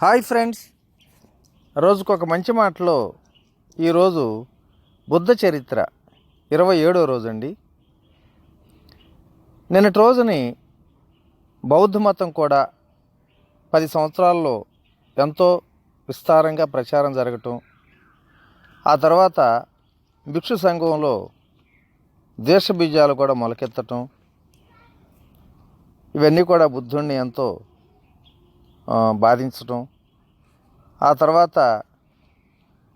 Hi friends. రోజుకు ఒక మంచి మాటలో ఈరోజు బుద్ధ చరిత్ర ఇరవై ఏడో రోజు అండి నిన్నటి రోజుని బౌద్ధ మతం కూడా పది సంవత్సరాల్లో ఎంతో విస్తారంగా ప్రచారం జరగటం ఆ తర్వాత భిక్షు సంఘంలో దేశ బీజాలు కూడా మొలకెత్తటం ఇవన్నీ కూడా బుద్ధుణ్ణి ఎంతో బాధించడం బాధించటం. ఆ తర్వాత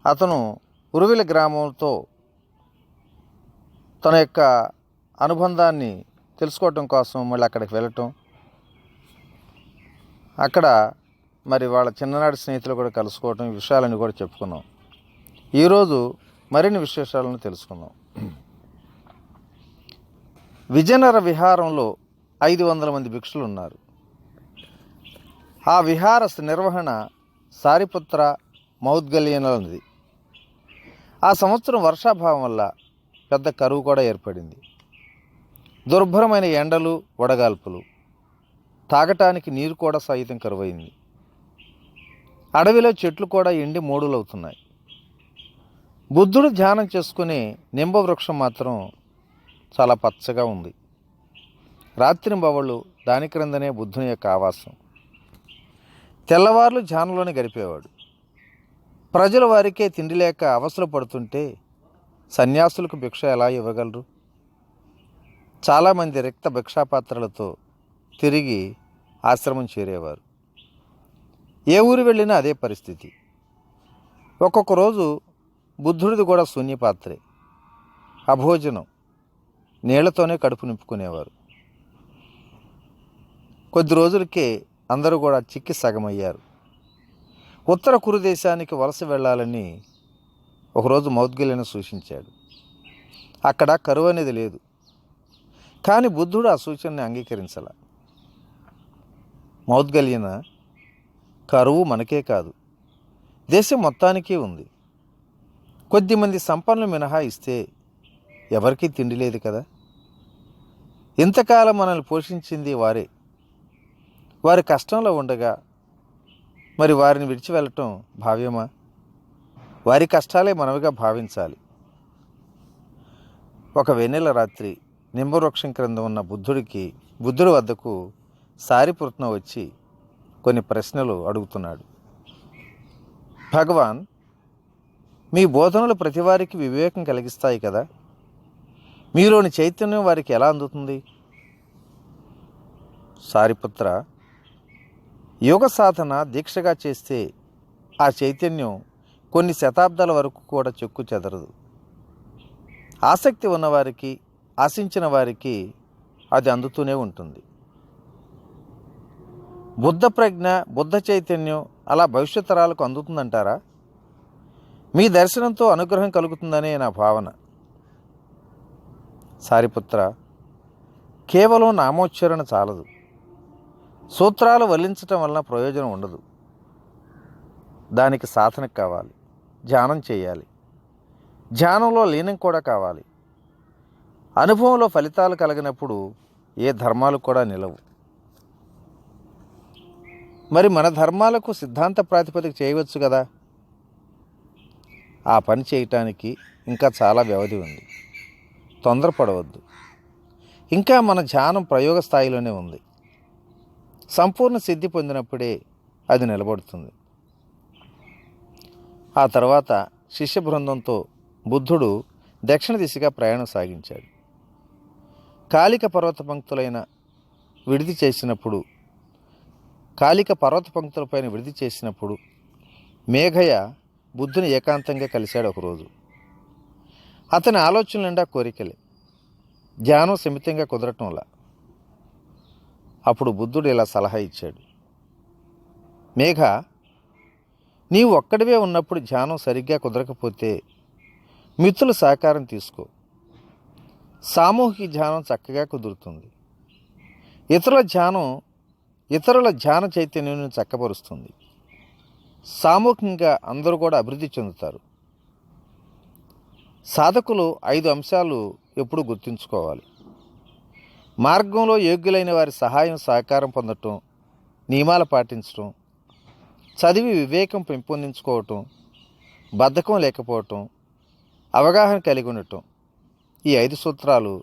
అతను ఉరువిల గ్రామంతో తన యొక్క అనుబంధాన్ని తెలుసుకోవటం కోసం మళ్ళీ అక్కడికి వెళ్ళటం. అక్కడ మరి వాళ్ళ చిన్ననాటి స్నేహితులు కూడా కలుసుకోవటం ఈ విషయాలని కూడా చెప్పుకున్నాం. ఈరోజు మరిన్ని విశేషాలను తెలుసుకుందాం. విజయనగర విహారంలో ఐదు వందల మంది భిక్షులు ఉన్నారు. ఆ విహార నిర్వహణ సారిపుత్ర మౌద్గల్యనది ఆ సంవత్సరం వర్షాభావం వల్ల పెద్ద కరువు కూడా ఏర్పడింది. దుర్భరమైన ఎండలు వడగాల్పులు. తాగటానికి నీరు కూడా సహితం కరువైంది. అడవిలో చెట్లు కూడా ఎండి మూడులవుతున్నాయి. బుద్ధుడు ధ్యానం చేసుకునే నింబ వృక్షం మాత్రం చాలా పచ్చగా ఉంది. రాత్రింబవళ్ళు దాని క్రిందనే బుద్ధుని యొక్క ఆవాసం. తెల్లవార్లు ధ్యానంలోనే గడిపేవాడు. ప్రజల వారికే తిండి లేక అవసరం పడుతుంటే సన్యాసులకు భిక్ష ఎలా ఇవ్వగలరు? చాలామంది రిక్త భిక్షాపాత్రలతో తిరిగి ఆశ్రమం చేరేవారు. ఏ ఊరు వెళ్ళినా అదే పరిస్థితి. ఒక్కొక్క రోజు బుద్ధుడిది కూడా శూన్యపాత్రే. అభోజనం నీళ్ళతోనే కడుపు నింపుకునేవారు. కొద్ది రోజులకే అందరూ కూడా చిక్కి సగమయ్యారు. ఉత్తర కురు దేశానికి వలస వెళ్ళాలని ఒకరోజు మౌద్గల్యను సూచించాడు. అక్కడ కరువు అనేది లేదు. కానీ బుద్ధుడు ఆ సూచనని అంగీకరించాల. మౌద్గల్యన కరువు మనకే కాదు. దేశం మొత్తానికే ఉంది. కొద్దిమంది సంపన్నులు మినహాయిస్తే ఎవరికీ తిండి లేదు కదా? ఇంతకాలం మనల్ని పోషించింది వారే. వారి కష్టంలో ఉండగా మరి వారిని విడిచి వెళ్ళటం భావ్యమా? వారి కష్టాలే మనవిగా భావించాలి. ఒక వెన్నెల రాత్రి నింబవృక్షం క్రింద ఉన్న బుద్ధుడికి బుద్ధుడి వద్దకు సారిపుత్న వచ్చి కొన్ని ప్రశ్నలు అడుగుతున్నాడు. భగవాన్ మీ బోధనలు ప్రతివారికి వివేకం కలిగిస్తాయి కదా? మీలోని చైతన్యం వారికి ఎలా అందుతుంది? సారిపుత్ర యోగ సాధన దీక్షగా చేస్తే ఆ చైతన్యం కొన్ని శతాబ్దాల వరకు కూడా చెక్కు చెదరదు. ఆసక్తి ఉన్నవారికి ఆశించిన వారికి అది అందుతూనే ఉంటుంది. బుద్ధ ప్రజ్ఞ బుద్ధ చైతన్యం అలా భవిష్యత్ తరాలకు అందుతుందంటారా? మీ దర్శనంతో అనుగ్రహం కలుగుతుందనే నా భావన. సారిపుత్ర కేవలం నామోచ్చరణ చాలదు. సూత్రాలు వల్లించటం వలన ప్రయోజనం ఉండదు. దానికి సాధన కావాలి. ధ్యానం చేయాలి. ధ్యానంలో లీనం కూడా కావాలి. అనుభవంలో ఫలితాలు కలిగినప్పుడు ఏ ధర్మాలు కూడా నిలవు. మరి మన ధర్మాలకు సిద్ధాంత ప్రాతిపదిక చేయవచ్చు కదా? ఆ పని చేయటానికి ఇంకా చాలా వ్యవధి ఉంది. తొందరపడవద్దు. ఇంకా మన ధ్యానం ప్రయోగ స్థాయిలోనే ఉంది. సంపూర్ణ సిద్ధి పొందినప్పుడే అది నిలబడుతుంది. ఆ తర్వాత శిష్య బృందంతో బుద్ధుడు దక్షిణ దిశగా ప్రయాణం సాగించాడు. కాలిక పర్వత పంక్తులైన విడిది చేసినప్పుడు కాలిక పర్వత పంక్తులపైన విడిది చేసినప్పుడు మేఘయ బుద్ధుని ఏకాంతంగా కలిశాడు ఒకరోజు. అతని ఆలోచన నిండా కోరికలే. ధ్యానం సమితంగా కుదరటంలా అప్పుడు బుద్ధుడు ఇలా సలహా ఇచ్చాడు. మేఘ నీవు ఒక్కడివే ఉన్నప్పుడు ధ్యానం సరిగ్గా కుదరకపోతే మిత్రుల సహకారం తీసుకో. సామూహిక ధ్యానం చక్కగా కుదురుతుంది. ఇతరుల ధ్యానం ఇతరుల ధ్యాన చైతన్యం చక్కపరుస్తుంది సామూహికంగా అందరూ కూడా అభివృద్ధి చెందుతారు. సాధకులు ఐదు అంశాలు ఎప్పుడూ గుర్తుంచుకోవాలి. మార్గంలో యోగ్యులైన వారి సహాయం సహకారం పొందటం నియమాలు పాటించటం చదివి వివేకం పెంపొందించుకోవటం బద్ధకం లేకపోవటం అవగాహన కలిగి ఉండటం ఈ ఐదు సూత్రాలు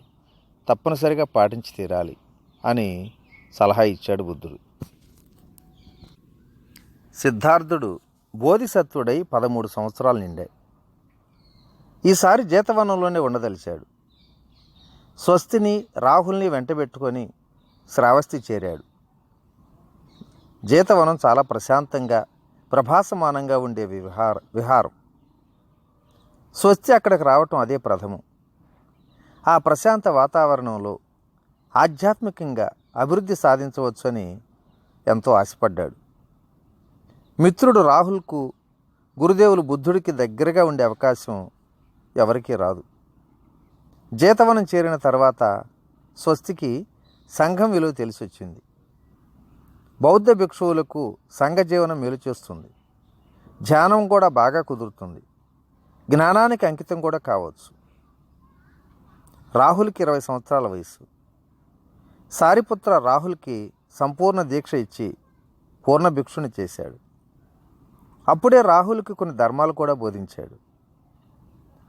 తప్పనిసరిగా పాటించి తీరాలి అని సలహా ఇచ్చాడు బుద్ధుడు. సిద్ధార్థుడు బోధిసత్వుడై పదమూడు సంవత్సరాలు నిండాయి ఈసారి జీతవనంలోనే ఉండదలిచాడు. స్వస్తిని రాహుల్ని వెంటబెట్టుకొని శ్రావస్తి చేరాడు. జీతవనం చాలా ప్రశాంతంగా ప్రభాసమానంగా ఉండే విహార విహారం. స్వస్తి అక్కడికి రావటం అదే ప్రథమం. ఆ ప్రశాంత వాతావరణంలో ఆధ్యాత్మికంగా అభివృద్ధి సాధించవచ్చని ఎంతో ఆశపడ్డాడు. మిత్రుడు రాహుల్కు గురుదేవులు బుద్ధుడికి దగ్గరగా ఉండే అవకాశం ఎవరికీ రాదు. జీతవనం చేరిన తర్వాత స్వస్తికి సంఘం విలువ తెలిసొచ్చింది. బౌద్ధ భిక్షువులకు సంఘ జీవనం మేలు చేస్తుంది. ధ్యానం కూడా బాగా కుదురుతుంది. జ్ఞానానికి అంకితం కూడా కావచ్చు. రాహుల్కి ఇరవై సంవత్సరాల వయసు సారిపుత్ర రాహుల్కి సంపూర్ణ దీక్ష ఇచ్చి పూర్ణ భిక్షుని చేశాడు. అప్పుడే రాహుల్కి కొన్ని ధర్మాలు కూడా బోధించాడు.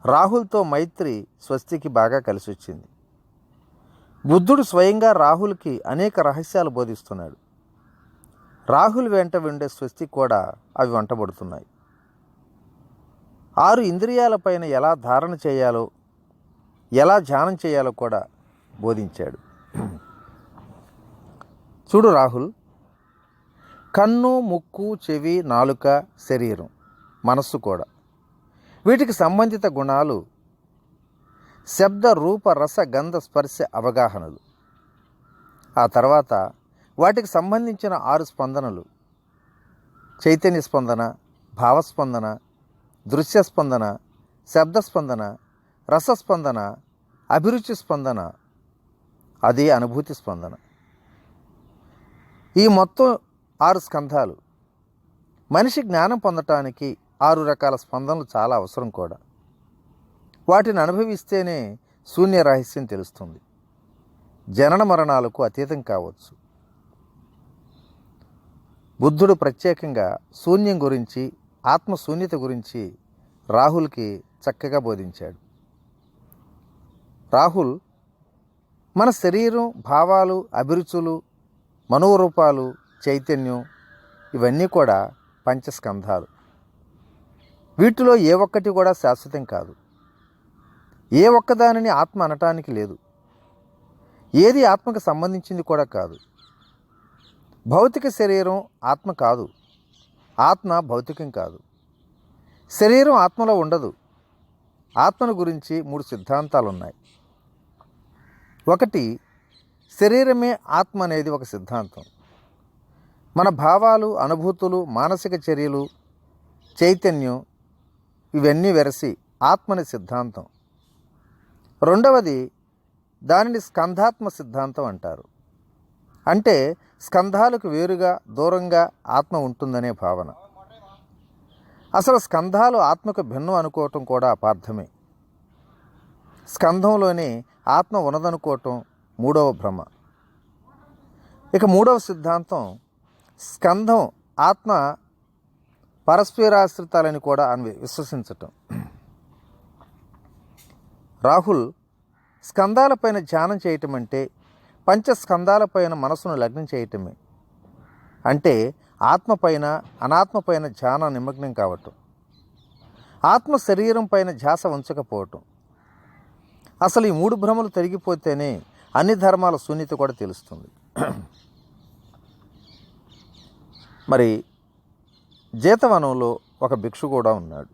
రాహుల్తో మైత్రి స్వస్తికి బాగా కలిసి వచ్చింది బుద్ధుడు స్వయంగా రాహుల్కి అనేక రహస్యాలు బోధిస్తున్నాడు. రాహుల్ వెంట ఉండే స్వస్తి కూడా అవి వంటబడుతున్నాయి. ఆరు ఇంద్రియాలపైన ఎలా ధారణ చేయాలో ఎలా ధ్యానం చేయాలో కూడా బోధించాడు. చూడు రాహుల్ కన్ను ముక్కు చెవి నాలుక శరీరం మనస్సు కూడా. వీటికి సంబంధిత గుణాలు శబ్ద రూప రస గంధ స్పర్శ అవగాహనలు. ఆ తర్వాత వాటికి సంబంధించిన ఆరు స్పందనలు. చైతన్య స్పందన భావస్పందన దృశ్య స్పందన శబ్ద స్పందన రసస్పందన అభిరుచి స్పందన అదే అనుభూతి స్పందన. ఈ మొత్తం ఆరు స్కంధాలు. మనిషి జ్ఞానం పొందటానికి ఆరు రకాల స్పందనలు చాలా అవసరం కూడా. వాటిని అనుభవిస్తేనే శూన్య రహస్యం తెలుస్తుంది. జనన మరణాలకు అతీతం కావచ్చు. బుద్ధుడు ప్రత్యేకంగా శూన్యం గురించి ఆత్మశూన్యత గురించి రాహుల్కి చక్కగా బోధించాడు. రాహుల్ మన శరీరం భావాలు అభిరుచులు మనోరూపాలు చైతన్యం ఇవన్నీ కూడా పంచస్కంధాలు. వీటిలో ఏ ఒక్కటి కూడా శాశ్వతం కాదు. ఏ ఒక్కదానిని ఆత్మ అనటానికి లేదు. ఏది ఆత్మకు సంబంధించింది కూడా కాదు. భౌతిక శరీరం ఆత్మ కాదు. ఆత్మ భౌతికం కాదు. శరీరం ఆత్మలో ఉండదు. ఆత్మను గురించి మూడు సిద్ధాంతాలు ఉన్నాయి ఒకటి శరీరమే ఆత్మ అనేది ఒక సిద్ధాంతం. మన భావాలు అనుభూతులు మానసిక చర్యలు చైతన్యం ఇవన్నీ వెరసి ఆత్మని సిద్ధాంతం. రెండవది దానిని స్కంధాత్మ సిద్ధాంతం అంటారు. అంటే స్కంధాలకు వేరుగా దూరంగా ఆత్మ ఉంటుందనే భావన. అసలు స్కంధాలు ఆత్మకు భిన్నం అనుకోవటం కూడా అపార్థమే. స్కంధంలోనే ఆత్మ ఉన్నదనుకోవటం మూడవ భ్రమ. ఇక మూడవ సిద్ధాంతం స్కంధం ఆత్మ పరస్పరాశ్రితాలని కూడా అని విశ్వసించటం. రాహుల్ స్కందాలపైన ధ్యానం చేయటం అంటే పంచస్కందాలపైన మనసును లగ్నం చేయటమే. అంటే ఆత్మపైన అనాత్మపైన ధ్యాన నిమగ్నం కావటం. ఆత్మ శరీరం పైన ధ్యాస ఉంచకపోవటం. అసలు ఈ మూడు భ్రమలు తరిగిపోతేనే అన్ని ధర్మాల శూన్యత కూడా తెలుస్తుంది. మరి జీతవనంలో ఒక భిక్షు కూడా ఉన్నాడు.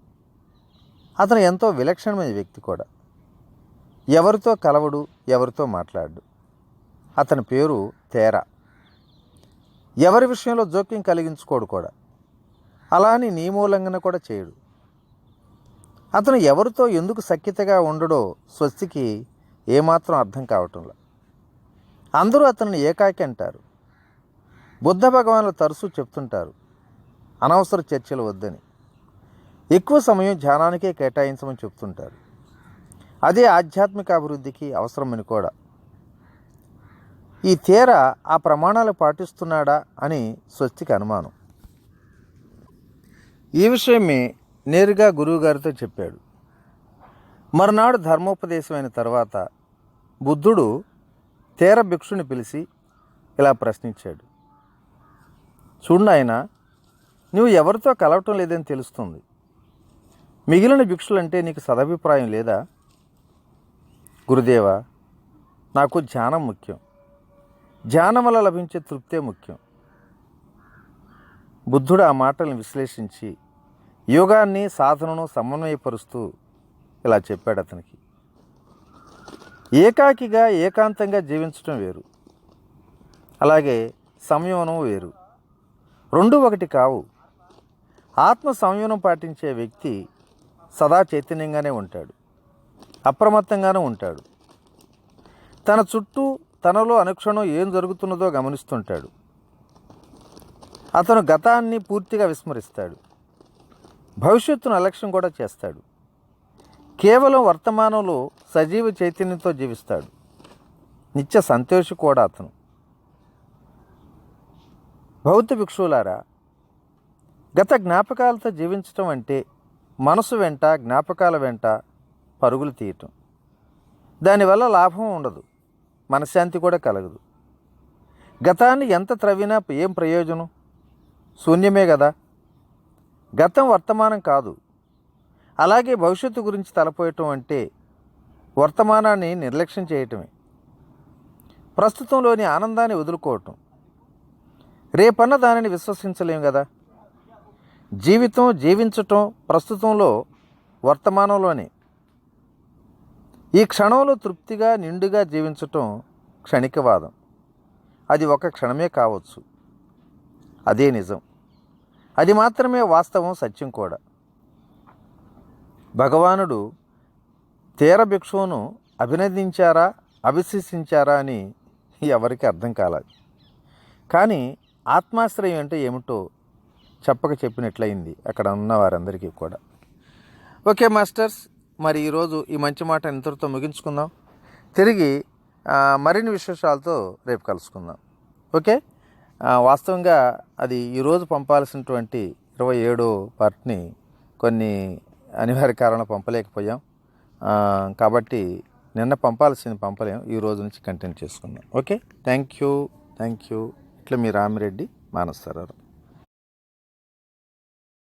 అతను ఎంతో విలక్షణమైన వ్యక్తి కూడా. ఎవరితో కలవడు ఎవరితో మాట్లాడు. అతని పేరు తేరా. ఎవరి విషయంలో జోక్యం కలిగించుకోడు కూడా. అలా అని నియమోల్లంఘన కూడా చేయడు. అతను ఎవరితో ఎందుకు సఖ్యతగా ఉండడో స్వస్తికి ఏమాత్రం అర్థం కావటంలా. అందరూ అతన్ని ఏకాకి అంటారు. బుద్ధ భగవానులు తరచూ చెప్తుంటారు. అనవసర చర్చలు వద్దని. ఎక్కువ సమయం ధ్యానానికే కేటాయించమని చెప్తుంటారు. అదే ఆధ్యాత్మిక అభివృద్ధికి అవసరమని కూడా. ఈ తేర ఆ ప్రమాణాలు పాటిస్తున్నాడా అని స్వస్తికి అనుమానం. ఈ విషయమే నేరుగా గురువుగారితో చెప్పాడు. మరునాడు ధర్మోపదేశమైన తర్వాత బుద్ధుడు తీర భిక్షుని పిలిచి ఇలా ప్రశ్నించాడు. చూడు ఆయన నువ్వు ఎవరితో కలవటం లేదని తెలుస్తుంది. మిగిలిన భిక్షులంటే నీకు సదభిప్రాయం లేదా? గురుదేవా నాకు ధ్యానం ముఖ్యం. ధ్యానం వల్ల లభించే తృప్తే ముఖ్యం. బుద్ధుడు ఆ మాటలను విశ్లేషించి యోగాన్ని సాధనను సమన్వయపరుస్తూ ఇలా చెప్పాడు అతనికి. ఏకాకిగా ఏకాంతంగా జీవించడం వేరు. అలాగే సంయమనం వేరు. రెండు ఒకటి కావు. ఆత్మ సంయమనం పాటించే వ్యక్తి సదా చైతన్యంగానే ఉంటాడు. అప్రమత్తంగానే ఉంటాడు. తన చుట్టూ తనలో అనుక్షణం ఏం జరుగుతున్నదో గమనిస్తుంటాడు. అతను గతాన్ని పూర్తిగా విస్మరిస్తాడు. భవిష్యత్తును అలక్ష్యం కూడా చేస్తాడు. కేవలం వర్తమానంలో సజీవ చైతన్యంతో జీవిస్తాడు. నిత్య సంతోషి కూడా అతను. భౌతిక భిక్షువులారా గత జ్ఞాపకాలతో జీవించటం అంటే మనసు వెంట జ్ఞాపకాల వెంట పరుగులు తీయటం. దానివల్ల లాభం ఉండదు మనశ్శాంతి కూడా కలగదు. గతాన్ని ఎంత త్రవ్వినా ఏం ప్రయోజనం? శూన్యమే కదా. గతం వర్తమానం కాదు. అలాగే భవిష్యత్తు గురించి తలపోయటం అంటే వర్తమానాన్ని నిర్లక్ష్యం చేయటమే. ప్రస్తుతంలోని ఆనందాన్ని వదులుకోవటం. రేపన్న దానిని విశ్వసించలేం కదా. జీవితం జీవించటం ప్రస్తుతంలో వర్తమానంలోనే. ఈ క్షణంలో తృప్తిగా నిండుగా జీవించటం క్షణికవాదం. అది ఒక క్షణమే కావచ్చు. అదే నిజం. అది మాత్రమే వాస్తవం సత్యం కూడా. భగవానుడు తీర భిక్షువును అభినందించారా అభిశంసించారా అని ఎవరికి అర్థం కాలేదు. కానీ ఆత్మాశ్రయం అంటే ఏమిటో చెప్పక చెప్పినట్లయింది అక్కడ ఉన్న వారందరికీ కూడా. ఓకే మాస్టర్స్ మరి ఈరోజు ఈ మంచి మాట ఇంతటితో ముగించుకుందాం. తిరిగి మరిన్ని విశేషాలతో రేపు కలుసుకుందాం. ఓకే? వాస్తవంగా అది ఈరోజు పంపాల్సినటువంటి ఇరవై ఏడో పార్ట్ని కొన్ని అనివార్య కారణాలు పంపలేకపోయాం. కాబట్టి నిన్న పంపాల్సింది పంపలేం ఈ రోజు నుంచి కంటిన్యూ చేసుకుందాం. Okay? Thank you thank you. ఇట్లా మీ రామిరెడ్డి మానస్తారారు